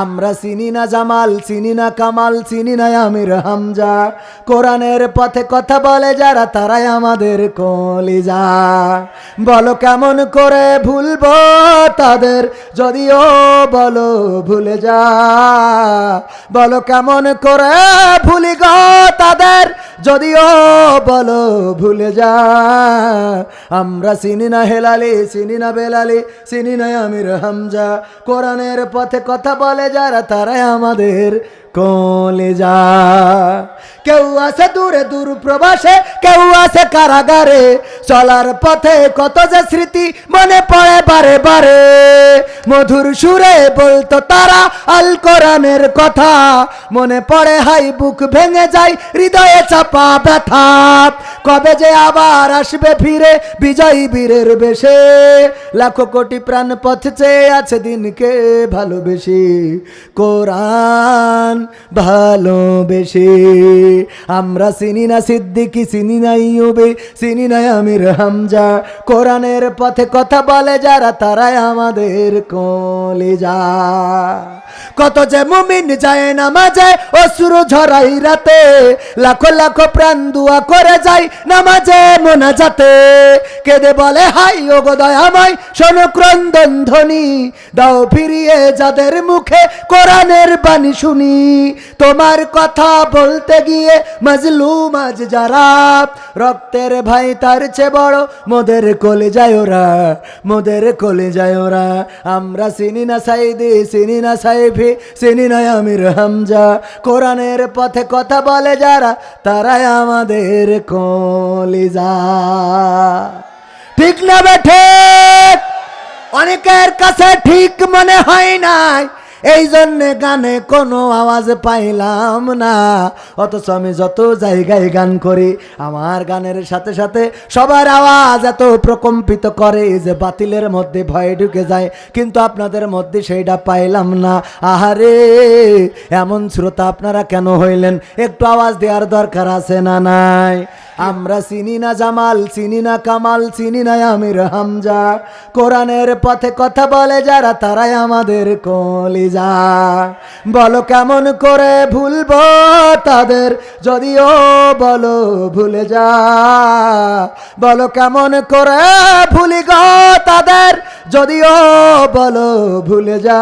আমরা চিনি না জামাল, চিনি না কামাল, চিনি না আমির হামজা। কোরআনের পথে কথা বলে যারা, তারাই আমাদের কলিজা। বলো কেমন করে ভুলবো তাদের, যদিও বলো ভুলে যা। বলো কেমন করে ভুলি গো তাদের যদিও বলো ভুলে যা, আমরা চিনি না হেলালি, চিনি না বেলালি, চিনি না আমির হামজা। কোরআনের পথে কথা বলে যারা, তারাই আমাদের কলেজা কেউ আছে দূরে দূর প্রবাসে, কেউ আছে কারাগারে। চলার পথে কত যে স্মৃতি মনে পড়ে বারে বারে। মধুর সুরে বলতো তারা আল কোরআনের কথা। মনে পড়ে হাই বুক ভেঙে যায়, হৃদয়ে চাপা ব্যথা। কবে যে আবার আসবে ফিরে, বিজয়ী বীরের বেশে। লাখো কোটি প্রাণ পথ চেয়ে আছে দিনকে ভালোবেসে। কোরআন ভালোবেসে। আমরা চিনি না সিদ্দিকি, চিনি না ইউবে, চিনি না আমির হামজা। কোরআনের পথে কথা বলে যারা, তারাই আমাদের কলেজা। কত যে মুমিন যায় নামাজে অসুর ঝরাই রাতে। লাখো লাখো প্রাণ দুয়া করে যায় নামাজে মোনা যাতে কেঁদে বলে, হাই ও দয়াময়, শোনো ক্রন্দন ধ্বনি। দাও ফিরিয়ে যাদের মুখে কোরআনের বাণী শুনি। তোমার কথা বলতে গিয়ে মাজলু মাঝ যারা। রক্তের ভাই তার চেয়ে বড়, মোদের কোলে যায় ওরা, মোদের কোলে যায় ওরা। আমরা চিনি না সাইদি, চিনি না সাইফি, চিনি না আমির হামজা। কোরআনের পথে কথা বলে যারা, তারাই আমাদের কলিজা। ঠিক না বেঠে অনেকের কাছে ঠিক মনে হয় নাই। এই জন্যে গানে কোনো আওয়াজ পাইলাম না। অথচ আমি যত জায়গায় গান করি, আমার গানের সাথে সাথে সবার আওয়াজ এত প্রকম্পিত করে যে বাতিলের মধ্যে ভয় ঢুকে যায়। কিন্তু আপনাদের মধ্যে সেইটা পাইলাম না। আহারে, এমন শ্রোতা আপনারা কেন হইলেন? একটু আওয়াজ দেওয়ার দরকার আছে না নাই? আমরা চিনি না জামাল, চিনি না কামাল, চিনি না আমির হামজা। কোরআনের পথে কথা বলে যারা, তারাই আমাদের কলিজা। বলো কেমন করে ভুলবো তাদের, যদিও বলো ভুলে যা। বলো কেমন করে ভুলি গো তাদের যদিও বলো ভুলে যা,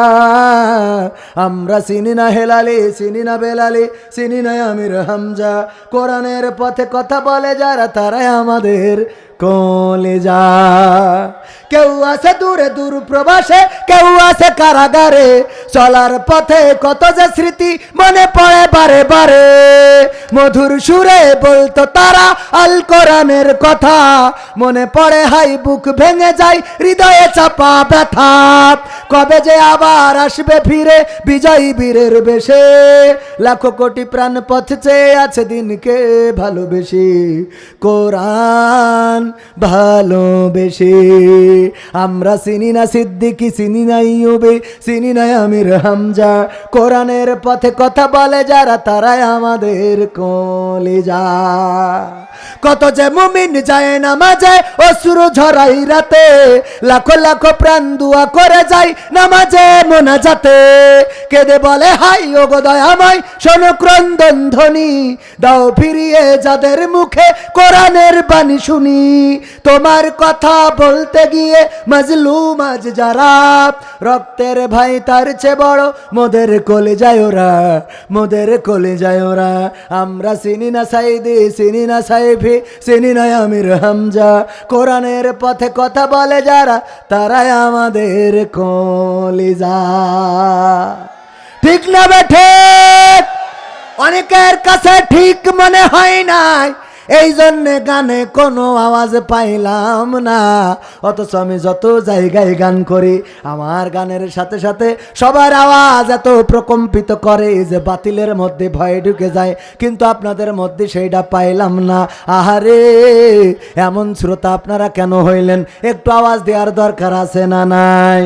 আমরা চিনি না হেলালি, চিনি না বেলালি, চিনি না আমির হামজা। কোরআনের পথে কথা বলে যারা, তারাই আমাদের কলেজা। কেউ আছে দূরে দূর প্রবাসে, কেউ আছে কারাগারে। চলার পথে কত যে স্মৃতি মনে পড়ে বারে বারে। মধুর সুরে বলতো তারা আল কোরআনের কথা। মনে পড়ে হাই বুক ভেঙে যায়, হৃদয়ে চাপা ব্যথা। কবে যে আবার আসবে ফিরে, বিজয়ী বীরের বেশে। লাখো কোটি প্রাণ পথ চেয়ে আছে দিনকে ভালোবেসে। কোরআন ভালোবেসে। আমরা চিনি না সিদ্দিকি, চিনি না ইউবে, চিনি নাই আমির হামজা। কোরআনের পথে কথা বলে যারা, তারাই আমাদের কলেজা। কত যে মুমিন যায় নামাজে অসুর ঝরাই রাতে, লাখো লাখো প্রাণ দুয়া করে যায় মোনা যাতে কেঁদে বলে, হাই ও দয়াময়, শোনো ক্রন্দন ধ্বনি, দাও ফিরিয়ে যাদের মুখে কোরআনের বাণী শুনি। তোমার কথা বলতে গিয়ে মাজলু মাঝ যারা, রক্তের ভাই তার চেয়ে বড় মোদের কোলে যায় ওরা, মোদের কোলে যায় ওরা। আমরা চিনি না সাইদি, চিনি না সাইফি চিনি নাই আমির হামজা। কোরআনের পথে কথা বলে যারা, তারাই আমাদের কলিজা। ঠিক না বেঠে অনেকের কাছে ঠিক মনে হয় নাই। এই জন্যে গানে কোনো আওয়াজ পাইলাম না। অথচ আমি যত জায়গায় গান করি, আমার গানের সাথে সাথে সবার আওয়াজ এত প্রকম্পিত করে যে বাতিলের মধ্যে ভয় ঢুকে যায়। কিন্তু আপনাদের মধ্যে সেইটা পাইলাম না। আহারে, এমন শ্রোতা আপনারা কেন হইলেন? একটু আওয়াজ দেওয়ার দরকার আছে না নাই?